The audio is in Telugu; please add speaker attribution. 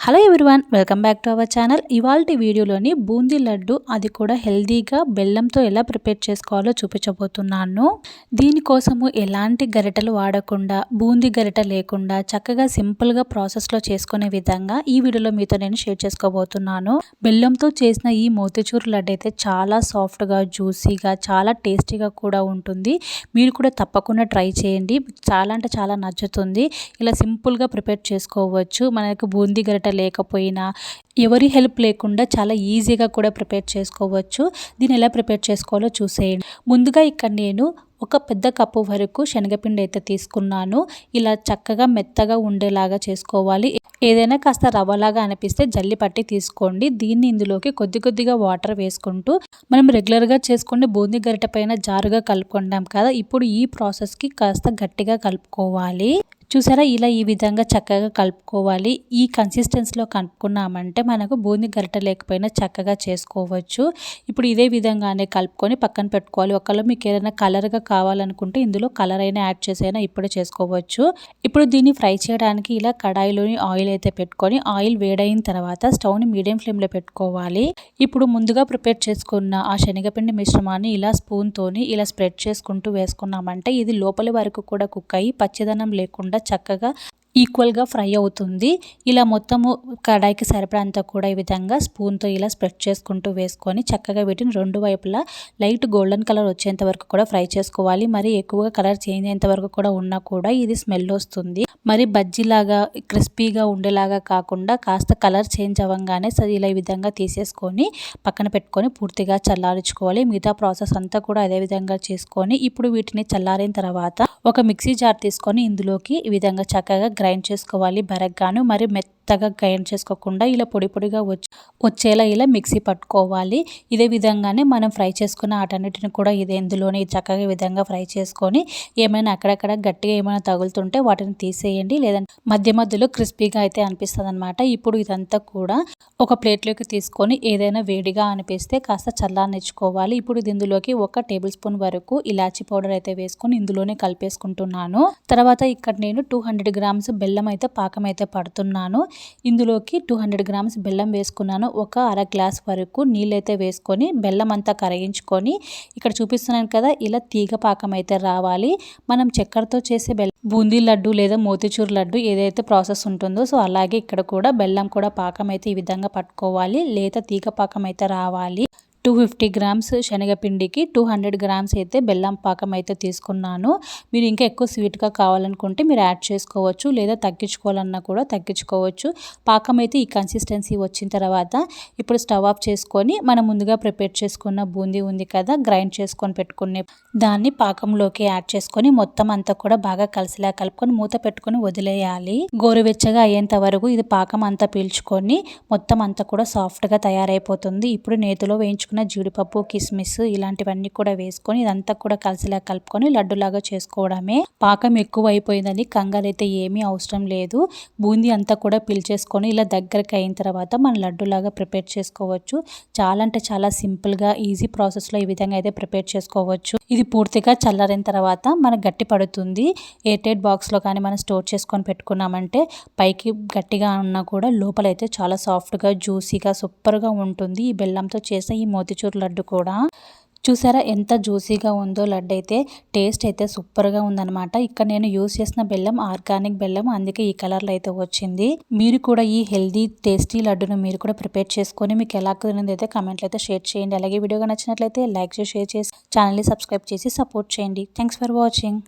Speaker 1: Hello everyone welcome back to our channel ఇవాళ వీడియోలోని బూందీ లడ్డు అది కూడా హెల్దీగా బెల్లంతో ఎలా ప్రిపేర్ చేసుకోవాలో చూపించబోతున్నాను. దీనికోసము ఎలాంటి గరిటలు వాడకుండా బూందీ గరిట లేకుండా చక్కగా సింపుల్గా ప్రాసెస్లో చేసుకునే విధంగా ఈ వీడియోలో మీతో నేను షేర్ చేసుకోబోతున్నాను. బెల్లంతో చేసిన ఈ మోతిచూరు లడ్డు అయితే చాలా సాఫ్ట్గా జ్యూసీగా చాలా టేస్టీగా కూడా ఉంటుంది. మీరు కూడా తప్పకుండా ట్రై చేయండి. చాలా అంటే చాలా నచ్చుతుంది. ఇలా సింపుల్గా ప్రిపేర్ చేసుకోవచ్చు. మనకు బూందీ గరిట లేకపోయినా ఎవరి హెల్ప్ లేకుండా చాలా ఈజీగా కూడా ప్రిపేర్ చేసుకోవచ్చు. దీన్ని ఎలా ప్రిపేర్ చేసుకోవాలో చూసేయండి. ముందుగా ఇక్కడ నేను ఒక పెద్ద కప్పు వరకు శనగపిండి అయితే తీసుకున్నాను. ఇలా చక్కగా మెత్తగా ఉండేలాగా చేసుకోవాలి. ఏదైనా కాస్త రవ్వలాగా అనిపిస్తే జల్లి పట్టి తీసుకోండి. దీన్ని ఇందులోకి కొద్ది కొద్దిగా వాటర్ వేసుకుంటూ మనం రెగ్యులర్గా చేసుకునే బూందీ గరిట పైన జారుగా కలుపుకుంటాం కదా ఇప్పుడు ఈ ప్రాసెస్కి కాస్త గట్టిగా కలుపుకోవాలి. చూసారా? ఇలా ఈ విధంగా చక్కగా కలుపుకోవాలి. ఈ కన్సిస్టెన్సీలో కలుపుకున్నామంటే మనకు బూంది గరిట లేకపోయినా చక్కగా చేసుకోవచ్చు. ఇప్పుడు ఇదే విధంగానే కలుపుకొని పక్కన పెట్టుకోవాలి. ఒకవేళ మీకు ఏదైనా కలర్గా కావాలనుకుంటే ఇందులో కలర్ అయినా యాడ్ చేసైనా ఇప్పుడే చేసుకోవచ్చు. ఇప్పుడు దీన్ని ఫ్రై చేయడానికి ఇలా కడాయిలోని ఆయిల్ అయితే పెట్టుకొని ఆయిల్ వేడైన తర్వాత స్టవ్ని మీడియం ఫ్లేమ్లో పెట్టుకోవాలి. ఇప్పుడు ముందుగా ప్రిపేర్ చేసుకున్న ఆ శనగపిండి మిశ్రమాన్ని ఇలా స్పూన్తోని ఇలా స్ప్రెడ్ చేసుకుంటూ వేసుకున్నామంటే ఇది లోపలి వరకు కూడా కుక్ అయ్యి పచ్చదనం లేకుండా కూడా చక్కగా ఈక్వల్గా ఫ్రై అవుతుంది. ఇలా మొత్తము కడాయికి సరిపడంత కూడా ఈ విధంగా స్పూన్తో ఇలా స్ప్రెడ్ చేసుకుంటూ వేసుకొని చక్కగా వీటిని రెండు వైపులా లైట్ గోల్డెన్ కలర్ వచ్చేంత వరకు కూడా ఫ్రై చేసుకోవాలి. మరి ఎక్కువగా కలర్ చేంజ్ అయ్యేంత వరకు కూడా ఉన్నా కూడా ఇది స్మెల్ వస్తుంది. మరి బజ్జీలాగా క్రిస్పీగా ఉండేలాగా కాకుండా కాస్త కలర్ చేంజ్ అవ్వగానే సరే ఇలా ఈ విధంగా తీసేసుకొని పక్కన పెట్టుకొని పూర్తిగా చల్లారించుకోవాలి. మిగతా ప్రాసెస్ అంతా కూడా అదే విధంగా చేసుకొని ఇప్పుడు వీటిని చల్లారిన తర్వాత ఒక మిక్సీ జార్ తీసుకొని ఇందులోకి ఈ విధంగా చక్కగా గ్రైండ్ చేసుకోవాలి బరగ్గాను మరి మెత్త మెత్తగా గ్రైండ్ చేసుకోకుండా ఇలా పొడి పొడిగా వచ్చి వచ్చేలా ఇలా మిక్సీ పట్టుకోవాలి. ఇదే విధంగానే మనం ఫ్రై చేసుకున్న వాటన్నిటిని కూడా ఇదే ఇందులోనే చక్కగా విధంగా ఫ్రై చేసుకొని ఏమైనా అక్కడక్కడ గట్టిగా ఏమైనా తగులుతుంటే వాటిని తీసేయండి. లేదంటే మధ్య మధ్యలో క్రిస్పీగా అయితే అనిపిస్తుంది అనమాట ఇప్పుడు ఇదంతా కూడా ఒక ప్లేట్లోకి తీసుకొని ఏదైనా వేడిగా అనిపిస్తే కాస్త చల్లార్నిచ్చుకోవాలి. ఇప్పుడు ఇందులోకి ఒక టేబుల్ స్పూన్ వరకు ఇలాచి పౌడర్ అయితే వేసుకొని ఇందులోనే కలిపేసుకుంటున్నాను. తర్వాత ఇక్కడ నేను టూ హండ్రెడ్ గ్రామ్స్ బెల్లం అయితే పాకం అయితే పడుతున్నాను. ఇందులోకి టూ హండ్రెడ్ గ్రామ్స్ బెల్లం వేసుకున్నాను. ఒక అర గ్లాస్ వరకు నీళ్ళైతే వేసుకొని బెల్లం అంతా కరిగించుకొని ఇక్కడ చూపిస్తున్నాను కదా ఇలా తీగ పాకం అయితే రావాలి. మనం చక్కెరతో చేసే బెల్లం బూందీ లడ్డు లేదా మోతిచూర్ లడ్డు ఏదైతే ప్రాసెస్ ఉంటుందో సో అలాగే ఇక్కడ కూడా బెల్లం కూడా పాకం అయితే ఈ విధంగా పట్టుకోవాలి. లేదా తీగ పాకం అయితే రావాలి. టూ ఫిఫ్టీ గ్రామ్స్ శనగపిండికి టూ హండ్రెడ్ గ్రామ్స్ అయితే బెల్లం పాకం అయితే తీసుకున్నాను. మీరు ఇంకా ఎక్కువ స్వీట్గా కావాలనుకుంటే మీరు యాడ్ చేసుకోవచ్చు లేదా తగ్గించుకోవాలన్నా కూడా తగ్గించుకోవచ్చు. పాకం అయితే ఈ కన్సిస్టెన్సీ వచ్చిన తర్వాత ఇప్పుడు స్టవ్ ఆఫ్ చేసుకొని మనం ముందుగా ప్రిపేర్ చేసుకున్న బూందీ ఉంది కదా గ్రైండ్ చేసుకొని పెట్టుకునే దాన్ని పాకంలోకి యాడ్ చేసుకొని మొత్తం అంతా కూడా బాగా కలిసిలా కలుపుకొని మూత పెట్టుకొని వదిలేయాలి. గోరువెచ్చగా అయ్యేంత వరకు ఇది పాకం అంతా పీల్చుకొని మొత్తం అంతా కూడా సాఫ్ట్గా తయారైపోతుంది. ఇప్పుడు నేతిలో వేయించుకుని వేయించుకున్న జీడిపప్పు కిస్మిస్ ఇలాంటివన్నీ కూడా వేసుకొని ఇదంతా కూడా కలిసిలా కలుపుకొని లడ్డులాగా చేసుకోవడమే. పాకం ఎక్కువ అయిపోయిందని కంగారు అయితే ఏమీ అవసరం లేదు. బూందీ అంతా కూడా పిలిచేసుకొని ఇలా దగ్గరకు అయిన తర్వాత మనం లడ్డులాగా ప్రిపేర్ చేసుకోవచ్చు. చాలా అంటే చాలా సింపుల్గా ఈజీ ప్రాసెస్లో ఈ విధంగా అయితే ప్రిపేర్ చేసుకోవచ్చు. ఇది పూర్తిగా చల్లారిన తర్వాత మనకు గట్టి పడుతుంది. ఎయిర్టైట్ బాక్స్లో కానీ మనం స్టోర్ చేసుకొని పెట్టుకున్నామంటే పైకి గట్టిగా ఉన్నా కూడా లోపలైతే చాలా సాఫ్ట్గా జ్యూసీగా సూపర్గా ఉంటుంది. ఈ బెల్లంతో చేసిన ఈ మోతిచూర్ లడ్డు కూడా. చూసారా ఎంత జ్యూసీగా ఉందో లడ్డు అయితే. టేస్ట్ అయితే సూపర్గా ఉందనమాట ఇక్కడ నేను యూస్ చేసిన బెల్లం ఆర్గానిక్ బెల్లం. అందుకే ఈ కలర్లో అయితే వచ్చింది. మీరు కూడా ఈ హెల్దీ టేస్టీ లడ్డును మీరు కూడా ప్రిపేర్ చేసుకొని మీకు ఎలా కుదిరింది అయితే కమెంట్లు అయితే షేర్ చేయండి. అలాగే వీడియోగా నచ్చినట్లయితే లైక్ చేసి షేర్ చేసి ఛానల్ని సబ్స్క్రైబ్ చేసి సపోర్ట్ చేయండి. Thanks for watching.